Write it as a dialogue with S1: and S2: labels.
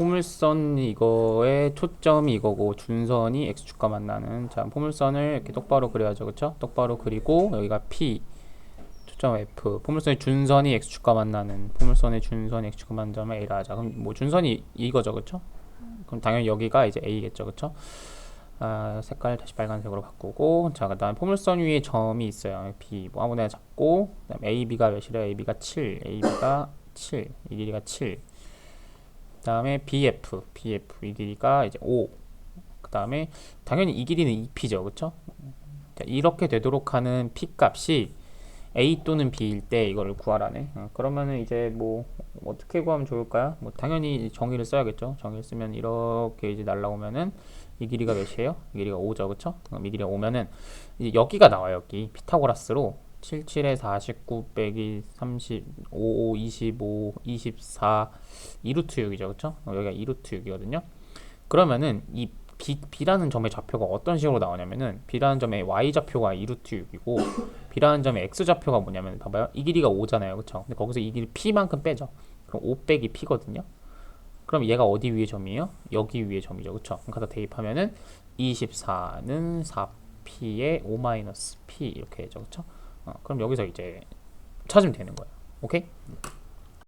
S1: 포물선 이거의 초점이 이거고 준선이 x축과 만나는 자 포물선을 이렇게 똑바로 그려야죠. 그쵸? 똑바로 그리고 여기가 p 초점 f. 포물선의 준선이 x축과 만나는 포물선의 준선이 x축과 점을 a라 하자. 그럼 뭐 준선이 이거죠. 그쵸? 그럼 당연히 여기가 이제 a겠죠. 그쵸? 아, 색깔 다시 빨간색으로 바꾸고. 자 그다음 포물선 위에 점이 있어요. B 뭐 아무데나 잡고 그다음 ab가 몇이래요? Ab가 7 ab가 7이 길이가 7 그 다음에 bf bf 이 길이가 이제 5 그 다음에 당연히 이 길이는 2p죠. 그쵸? 자, 이렇게 되도록 하는 p 값이 a 또는 b일 때 이거를 구하라네. 어, 그러면은 이제 뭐 어떻게 구하면 좋을까요? 뭐 당연히 정의를 써야겠죠. 정의를 쓰면 이렇게 이제 날라오면은 이 길이가 몇이에요? 이 길이가 5죠, 그쵸? 그럼 이 길이가 오면은 이제 여기가 나와요, 여기. 피타고라스로 77에 49 빼기 30, 55, 25, 24 2루트 6이죠, 그쵸? 어, 여기가 2루트 6이거든요. 그러면은 이 B, B라는 점의 좌표가 어떤 식으로 나오냐면은 B라는 점의 Y 좌표가 2루트 6이고 B라는 점의 X 좌표가 뭐냐면 봐봐요, 이 길이가 5잖아요, 그쵸? 근데 거기서 이 길이 P만큼 빼죠. 그럼 5 빼기 P거든요. 그럼 얘가 어디 위에 점이에요? 여기 위에 점이죠. 그쵸? 그럼 갖다 대입하면은 24는 4p에 5-p 이렇게 되죠. 그쵸? 어, 그럼 여기서 이제 찾으면 되는 거예요. 오케이?